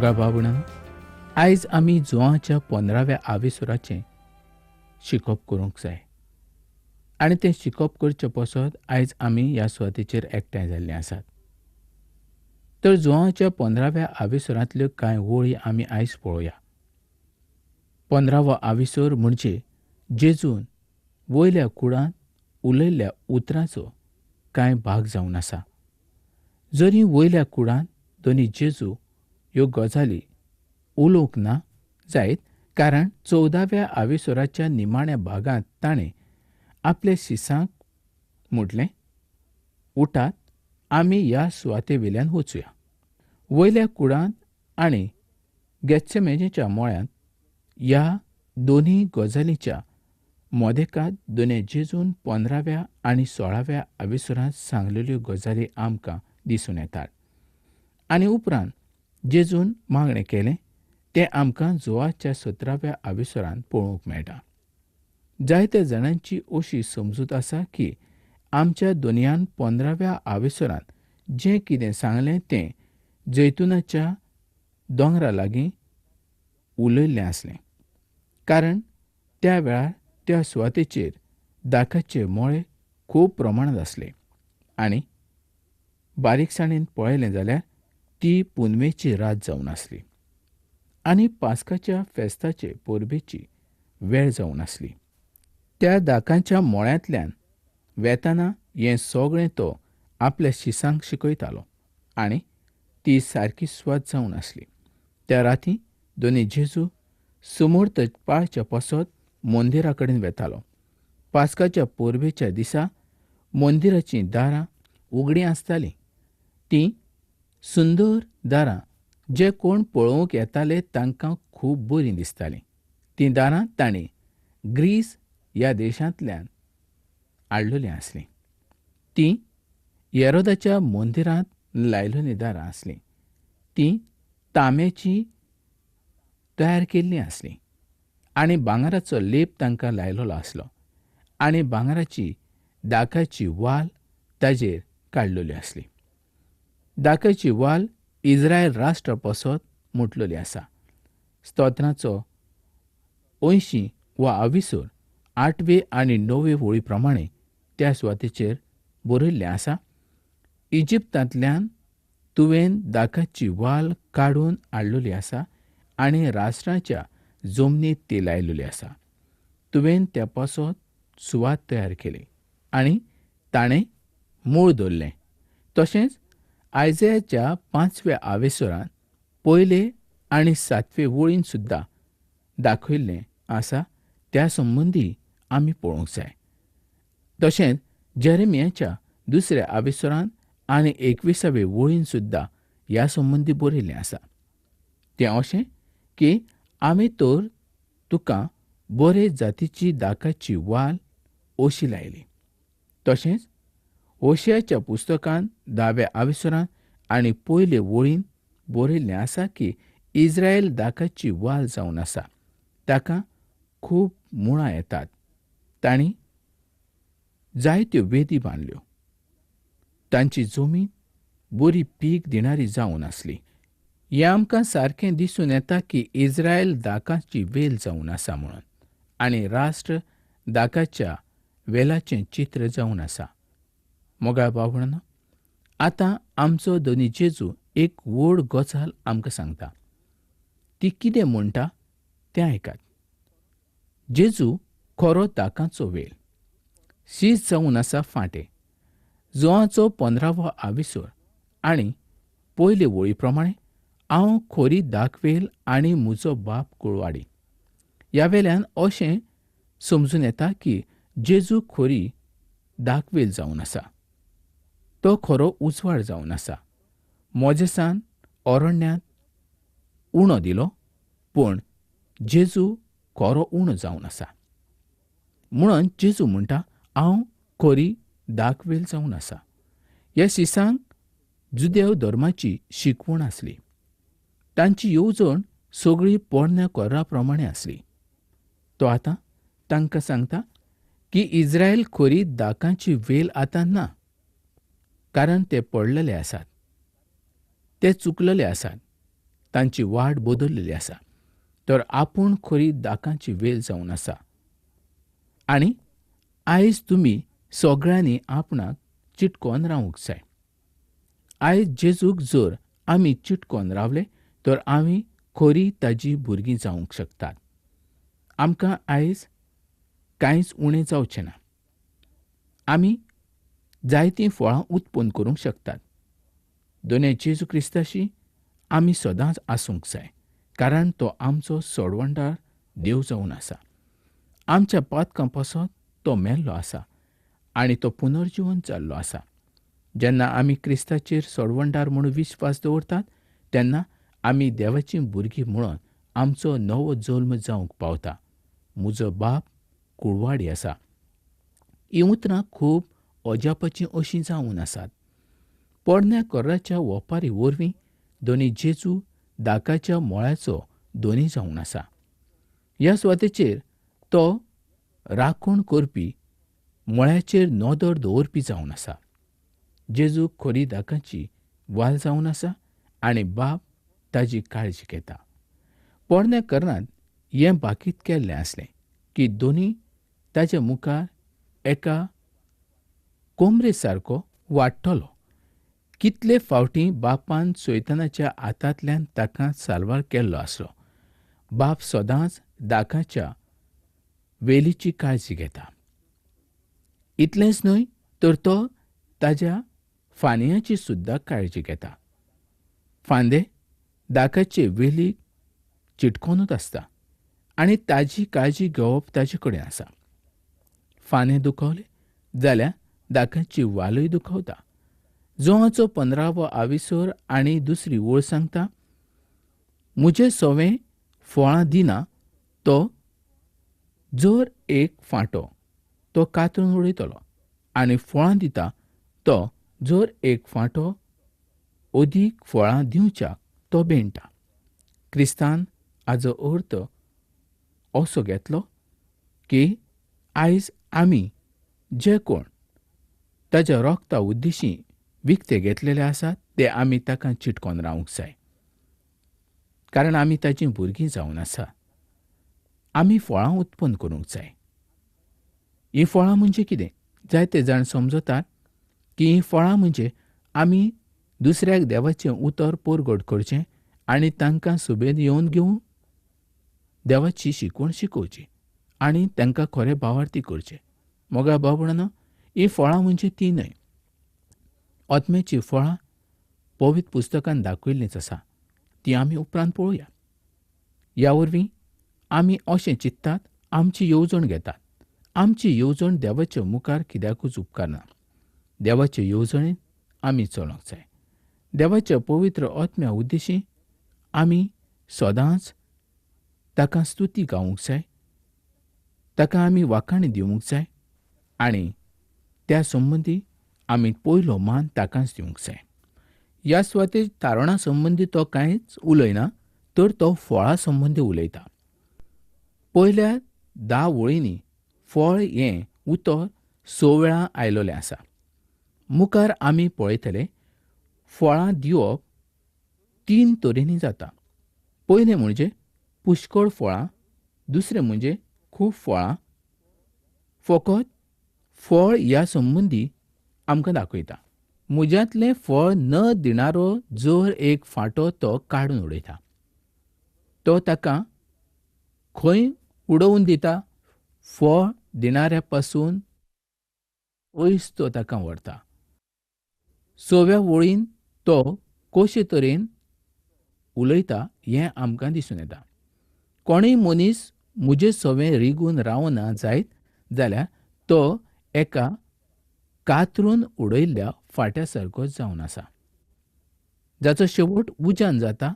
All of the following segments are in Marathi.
मोगा बाबण आयज आमी जुवाच्या पंदराव्या आविसुराचें शिकोप करूंक जाय. आनी तें शिकोप करचे पसत आयज आमी ह्या सुवातेचेर एकठांय जाल्लीं आसात. तर जुवाच्या पंदराव्या आविसुरांतल्यो कांय वळी आमी आयज पळोवया. पंदरावो आविसूर म्हणजे जेजून वयल्या कुडांत उलयल्ल्या उतरांचो कांय भाग जावन आसा. जरी वयल्या कुडांत दोनी जेजू ह्यो गजाली उलोवंक ना जायत कारण चवदाव्या आविसोराच्या निमाण्या भागांत ताणें आपले शिसांक म्हटलें उठात आमी ह्या सुवातेवेल्यान वचुया वयल्या कुडांत आनी गॅत्सेमेनेच्या मोळ्यांत ह्या दोनी गजालींच्या मोदेकांत दोनें जेजून पंदराव्या आनी सोळाव्या आविसुरांत सांगलेल्यो गजाली आमकां दिसून येतात. आनी उपरांत जेजून मागणें केलें तें आमकां जुवाच्या सतराव्या आविसुरांत पळोवंक मेळटा. जायत्या जाणांची अशी समजूत आसा की आमच्या दुनियान पंदराव्या आविसुरांत जें कितें सांगलें तें जैतुनाच्या दोंगरा लागीं उलयल्लें आसलें. कारण त्या वेळार त्या सुवातेचेर दाखाचे मोळे खूब प्रमाणांत आसले. आनी बारीकसाणेन पळयलें जाल्यार ती पुनवेची रात जावन आसली आनी पास्काच्या फेस्ताचे परबेची वेळ जावन आसली त्या दाकांच्या मोळ्यांतल्यान वेताना हें सगळें तो आपल्या शिसांक शिकयतालो आनी ती सारकी स्वत जावन आसली त्या राती दोनी जेजू समोर्त पाळच्या पसत मंदिरा कडेन वेतालो. पास्काच्या पोरबेच्या दिसा मंदिराचीं दारां उगडीं आसतालीं. तीं सुंदर दारां जे कोण पळोवंक येताले तांकां खूब बरीं दिसतालीं. तीं दारां ताणें ग्रीस ह्या देशांतल्यान हाडलेलीं आसलीं. तीं येरोदाच्या मंदिरांत लायलेलीं दारां आसलीं. तीं तांब्याची तयार केल्लीं आसलीं. आनी भांगराचो लेप तांकां लायलेलो आसलो. आनी भांगराची दाकाची वाल ताजेर काडलेली आसली. दाकाची वाल इस्रायल राष्ट्र पसत मुटलेली आसा. स्तोत्रांचो अंयशीं वा आविसूर आठवे आनी णवे वळी प्रमाणें त्या सुवातेचेर बरयल्लें आसा. इजिप्तांतल्यान तुवें दाकाची वाल काडून हाडलेली आसा आनी राष्ट्राच्या जमनीत ती लायलेली आसा. तुवें त्या पासत सुवात तयार केली आनी ताणें मूळ दवरलें तशेंच आयजयाच्या पांचव्या आवेसरांत पयले आनी सातवे वळीन सुद्दां दाखयल्लें आसा त्या संबंदी आमी पळोवंक जाय. तशेंच जेरेमियाच्या दुसऱ्या आवेसरांत आनी एकविसावे वळीन सुद्दां ह्या संबंदी बरयल्लें आसा तें अशें की आमी तर तुका बरे जातीची दाकाची वाल अशी लायली तशेंच ओशियाच्या पुस्तकांत दाव्या आविसरांत आनी पयले वळीन बरयल्लें आसा की इस्रायल दाकाची वाल जावन आसा. ताका खूब मुळां येतात. तांणी जायत्यो वेदी बांदल्यो. तांची जमीन बरी पीक दिणारी जावन आसली. हें आमकां सारकें दिसून येता की इस्रायल दाकाची वेल जावन आसा म्हणून. आनी राष्ट्र दाकाच्या वेलाचें चित्र जावन आसा. मोगाळ बावण आतां आमचो दोनी जेजू एक व्हड गजाल आमकां सांगता. ती कितें म्हणटा तें आयकात जेजू खरो ताकाचो वेल. शीज जावन आसा फांटे. जोआचो पंदरावो आविसूर आनी पयले वळी प्रमाणें हांव खोरी दाखवेल आनी म्हजो बाप कुळवाडी. ह्या वेल्यान अशें समजून येता की जेजू खोरी दाखवेल जावन आसा. तो खरो उजवाड जावन आसा मोजेसान अरण्यांत उणो दिलो पूण जेजू खरो उणो जावन आसा म्हणून जेजू म्हणटा हांव खोरी दाखवेल जावन आसा ह्या शिसांक जुदेव धर्माची शिकवण आसली तांची येवजण सगळी पोरण्या कोर्रा प्रमाणें आसली तो आतां तांकां सांगता की इस्रायल खोरी दाकांची वेल आतां ना. कारण ते पडलेले आसात ते चुकलेले आसात तांची वाट बदललेली आसा तर आपूण खरी दाकांची वेल जावन आसा आनी आयज तुमी सगळ्यांनी आपणाक चिटकोन रावूंक जाय. आयज जेजूक जर आमी चिटकोन रावले तर आमी खरी ताजी भुरगीं जावंक शकतात. आमकां आयज कांयच उणें जावचें ना. आमी जायतीं फळां उत्पन्न करूंक शकतात. दोने जेजू क्रिस्ताशी आमी सदांच आसूंक जाय कारण तो आमचो सोडवंडार देव जावन आसा. आमच्या पातकां पासत तो मेल्लो आसा आनी तो पुनर्जिवन जाल्लो आसा. जेन्ना आमी क्रिस्ताचेर सोडवंडार म्हणून विश्वास दवरतात तेन्ना आमी देवाचीं भुरगीं म्हणून आमचो नवो जल्म जावंक पावता. म्हजो बाप कुळवाडी आसा. हीं उतरां खूब अजापाचीं अशीं जावन आसात पोरण्या कर्राच्या ओपारी वरवीं दोनी जेजू दाकाच्या मोळ्याचो दोनी जावन आसा ह्या सुवातेचेर तो राखण करपी मळ्याचेर नदर दवरपी जावन आसा जेजू खोरी दाकाची वाल जावन आसा आनी बाप ताजी काळजी घेता. पोरण्या कर्णांत हें बाकीत केल्लें आसलें की दोनी ताच्या मुखार एका कोंबरे सारको वाडटलो कितले फावटी बापान सैतानाच्या हातांतल्यान ताका साल्वार केल्लो आसलो. बाप सदांच दाकाच्या वेलीची काळजी घेता. इतलेंच न्हय तर तो ताज्या फांदयांची सुद्दां काळजी घेता. फांदे दाकाचे वेलीक चिटकोनूच आसता आनी ताजी काळजी घेवप ताजे कडेन आसा. फांदे दुखवले जाल्यार दाकाची वालूय दुखवता. जोहाचो पंदरावो आविसोर आनी दुसरी ओळ सांगता म्हजें सोवें फळां दिना तो जर एक फांटो तो कातरून उडयतलो आनी फळां दिता तो जर एक फांटो अदीक फळां दिवच्या तो भेंटा क्रिस्तान हाजो अर्थ असो घेतलो की आयज आमी जे कोण ताच्या रोखता उद्देशी विकते घेतलेले आसात ते आमी ताका चिटकोन रावंक जाय. कारण आमी ताचीं भुरगीं जावन आसा. आमी फळां उत्पन्न करूंक जाय. हीं फळां म्हणजे कितें? जायते जाण समजतात की हीं फळां म्हणजे आमी दुसऱ्याक देवाचें उतर पोरगोड करचें आनी तांकां सुबेद येवन घेवन देवाची शिकवण शिकोवची आनी तांकां खरें भावार्थी करचें. मोगा बाबणानो हीं फळां म्हणजे ती न्हय ओत्मेची फळां पवित पुस्तकांत दाखयिल्लींच आसा ती आमी उपरांत पळोवया ह्या वरवीं आमी अशें चिंत्तात आमची येवजण घेतात. आमची येवजण देवाच्या मुखार कित्याकूच उपकारना देवाचे येवजणेन आमी चलोंक जाय. देवाच्या पवित्र ओत्म्या उद्देशी आमी सदांच ताका स्तुती गावूंक जाय. ताका आमी वाखाणी दिवंक जाय. आनी त्या संबंदी आमी पयलो मान ताकाच दिवंक जाय. ह्या सुवातेर तारणा संबंदी तो कांयच उलयना तर तो फळा संबंदी उलयता. पयल्या धा वळींनी फळ हें उतर स वेळा आयलोलें आसा. मुखार आमी पळयतले फळां दिवप तीन तरेनी जाता. पयलें म्हणजे पुष्कळ फळां दुसरें म्हणजे खूब फळां फकत फळ ह्या संबंदी आमकां दाखयता. मुज्यांतलें फळ न दिणारो जर एक फांटो तो काडून उडयता. तो ताका खंय उडोवन दिता? फळ दिणाऱ्या पासून वयस तो ताका व्हरता. सव्या वळीन तो कशे तरेन उलयता हें आमकां दिसून येता. कोणूय मनीस म्हजें सवें रिगून रावना जायत जाल्यार तो एका कातरून उडयल्ल्या फाट्यासारको जावन आसा जाचो शेवट उज्यान जाता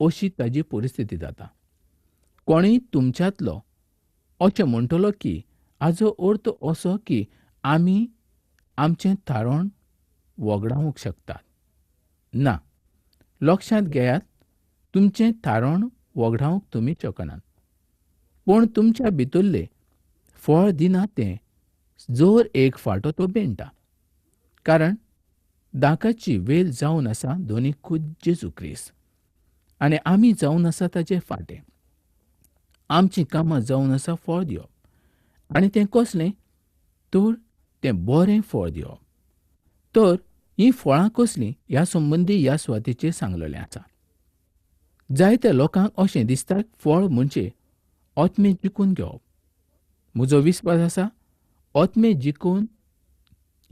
अशी ताजी परिस्थिती जाता. कोणूय तुमच्यांतलो अशें म्हणटलो की हाजो अर्थ असो की आमी आमचें थारोण वगडावंक शकतात. ना लक्षांत घेयात तुमचें थारोण वगडावंक तुमी शकनात. पूण तुमच्या भितरले फळ दिना तें जोर एक फाटो तो भेंटा कारण दाकाची वेल जावन आसा दोनी खुद जेजू क्रिस्त आनी आमी जावन आसा ताचे फाटें. आमचीं कामां जावन आसा फळ दिवप आनी तें कसलें तर तें बरें फळ दिवप तर हीं फळां कसलीं ह्या संबंदी ह्या सुवातेचेर सांगलेलें आसा. जायत्या लोकांक अशें दिसता फळ म्हणजे ओतमें जिकून घेवप. म्हजो विस्वास आसा? ओतमें जिखून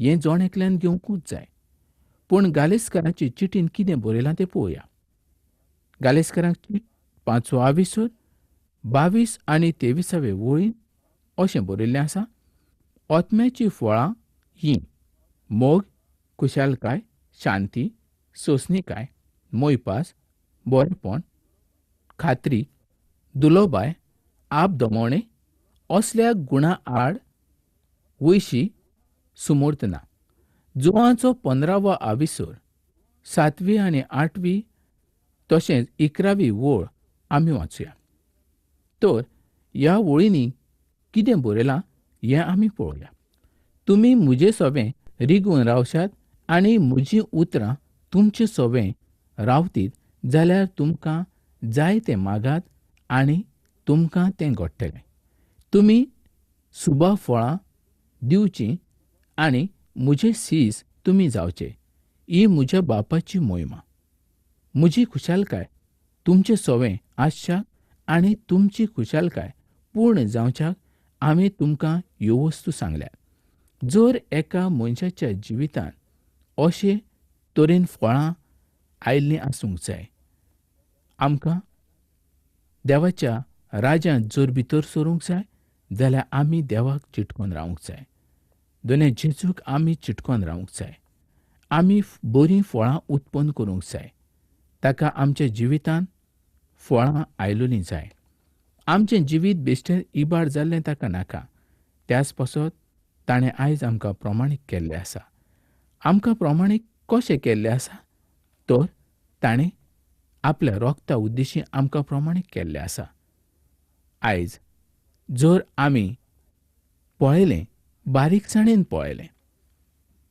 हें जोण घेवंकूच जाय. पूण गालेस्काराची चिटीन कितें बरयलां तें पळोवया. गालेस्कारांची पांचवो आविसूर बावीस आनी तेविसावे वळीन अशें बरयल्लें आसा ओतम्याची फळां हीं मोग खुशालकाय शांती सोंसणीकाय मोयपास बरेपण खात्री दुलोबाय आप दमोणे असल्या गुणा आड वयशी सुमोर्तना. जुवांचो पंदरावो आविसूर सातवी आनी आठवी तशेंच इकरावी वळ आमी वाचुया. तर ह्या वळींनी कितें बरयलां हें आमी पळोवया. तुमी म्हजें सोबें रिगून रावशात आनी म्हजीं उतरां तुमचें सोबें रावतीत जाल्यार तुमकां जाय तें मागात आनी तुमकां तें घडटलें. तुमी सुबा फळां दिवचीं आनी म्हजे सीस तुमी जावचे. ही म्हज्या बापाची मोहिमा. म्हजी खुशालकाय तुमचें सोवें आसच्या आनी तुमची खुशालकाय पूर्ण जावच्याक आमी तुमकां ह्यो वस्तू सांगल्यात जर एका मनशाच्या जिवितांत अशे तरेन फळां आयिल्लीं आसूंक जाय. आमकां देवाच्या राज्यांत जर भितर सरूंक जाय जाल्यार आमी देवाक चिटकून रावूंक जाय. दोने जेजूक आमी चिटकोन रावंक जाय. आमी बरीं फळां उत्पन्न करूंक जाय. ताका आमच्या जिवितांत फळां आयलोलीं जाय. आमचें जिवीत बेश्टें इबाड जाल्लें ताका नाका. त्याच पासत ताणें आयज आमकां प्रमाणीक केल्लें आसा. आमकां प्रमाणीक कशें केल्लें आसा? तर ताणें आपल्या रोगता उद्देशी आमकां प्रमाणीक केल्लें आसा. आयज जर आमी पळयलें बारीकसाणेन पळयलें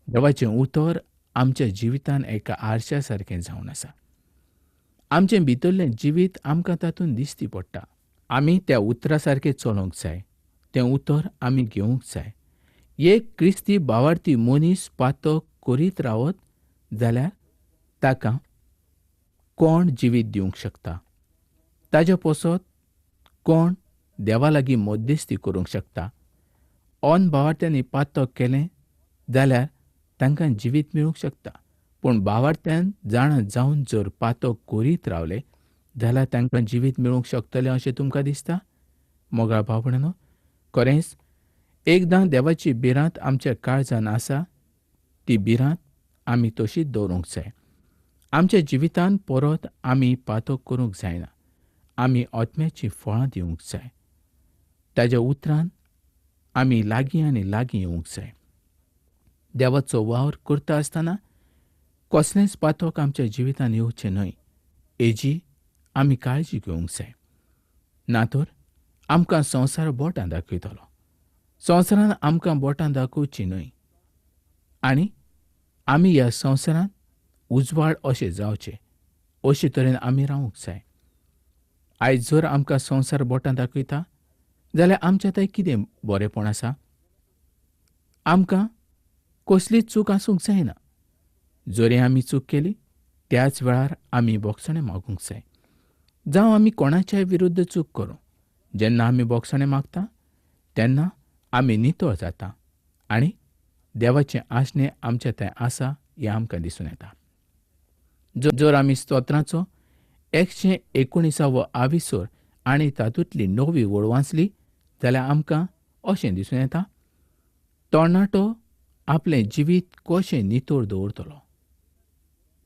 देवाचें उतर आमच्या जिवितांत एका आरशा सारकें जावन आसा. आमचें भितरलें जिवीत आमकां तातूंत दिश्टी पडटा. आमी त्या उतरा सारकें चलोवंक जाय. तें उतर आमी घेवंक जाय. एक क्रिस्ती भावार्थी मनीस पातो करीत रावत जाल्यार ताका कोण जिवीत दिवंक शकता? ताज्या पसत कोण देवा लागीं मध्यस्थी करूंक शकता? ओन बावार्थ्यांनी पातो केलें जाल्यार तांकां जिवीत मेळूंक शकता. पूण बावार्थ्यान जाण जावन जर पातो करीत रावले जाल्यार तांकां जिवीत मेळूंक शकतलें अशें तुमकां दिसता? मोगाळ भावपणानो खरेंच एकदां देवाची भिरांत आमच्या काळजान आसा ती भिरांत आमी तशीच दवरूंक जाय. आमच्या जिवितांत परत आमी पातो करूंक जायना. आमी ओतम्याची फळां दिवंक जाय. ताज्या उतरान आमी लागीं आनी लागीं येवंक जाय. देवाचो वावर करता आसतना कसलेंच पातोक आमच्या जिवितांत येवचें न्हय. हेजी आमी काळजी घेवंक जाय. ना तर आमकां संवसार बोटां दाखयतलो. संवसारान आमकां बोटां दाखोवचीं न्हय. आनी आमी ह्या संवसारांत उजवाड अशें जावचे अशे तरेन आमी रावंक जाय. आयज जर आमकां संवसार बोटां दाखयता जाल्यार आमच्या थंय कितें बरेंपण आसा? आमकां कसलीच चूक आसूंक जायना. जरी आमी चूक केली त्याच वेळार आमी बोक्षणें मागूंक जाय. जावं आमी कोणाच्याय विरुद्ध चूक करूं. जेन्ना आमी बोक्षणें मागता तेन्ना आमी नितळ जाता. आनी देवाचें आसणें आमच्या थंय आसा हें आमकां दिसून येता. जर आमी स्तोत्राचो एकशे एकुणिसावो आविसोर आनी तातूंतली नवी वळ वाचली जाल्यार आमकां अशें दिसून येता तरणाटो आपलें जिवीत कशें नितळ दवरतलो?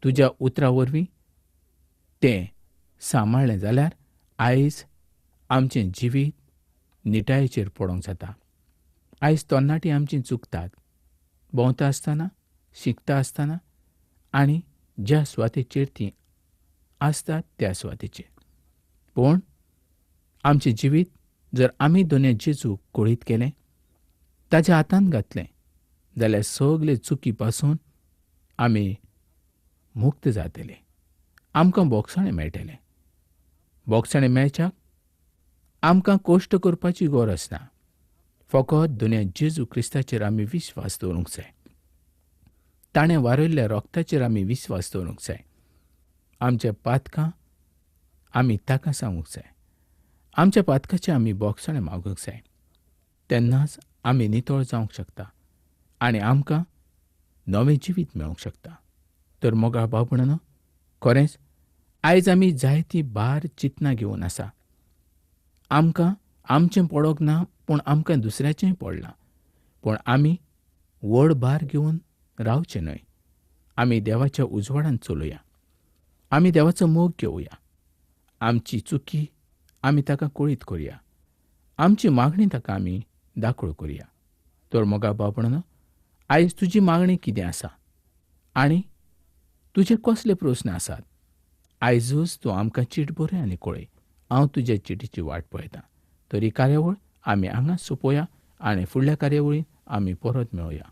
तुज्या उतरा वरवीं तें सांबाळ्ळें जाल्यार आयज आमचें जिवीत निटायेचेर पडोंक जाता. आयज तरणाटीं आमचीं चुकतात भोंवता आसतना शिकता आसतना आनी ज्या सुवातेचेर तीं आसतात त्या सुवातेचेर. पूण आमचें जिवीत जर आमी दोने जेजूक कोळीत केले ताच्या हातांत घातलें जाल्यार सगले चुकी पासून आमी मुक्त जातले. आमकां बोगसणें मेळटलें बोगसाणें मेळच्याक आमकां कोश्ट करपाची गरज ना फकत दुनिया जेजू क्रिस्ताचेर आमी विश्वास दवरूंक जाय. ताणें वारयल्ल्या रोगताचेर आमी विस्वास दवरूंक जाय. आमच्या पातकां आमी ताका सांगूंक जाय. आमच्या पातकाचें आमी बोगसाणें मागूंक जाय तेन्नाच आमी नितळ जावंक शकता आनी आमकां नवें जिवीत मेळूंक शकता. तर मोगाळ बाबणान खरेंच आयज आमी जायतीं बार चिंतनां घेवन आसा. आमकां आमचें पडोंक ना पूण आमकां दुसऱ्याचेंय पडलां. पूण आमी व्हड भार घेवन रावचें न्हय. आमी देवाच्या उजवाडान चलुया. आमी देवाचो मोग घेवया आमची चुकी आमी ताका कळीत करया. आमची मागणी ताका आमी दाखळ करया. तर मोगा बाबणानो आयज तुजी मागणी कितें आसा? आनी तुजे कसले प्रस्न आसात? आयजूच तूं आमकां चीट बरें आनी कळय हांव तुज्या चिटीची वाट पळयतां. तर ही कार्यावळ आमी हांगा सोंपोवया आनी फुडल्या कार्यावळींत आमी परत मेळुया.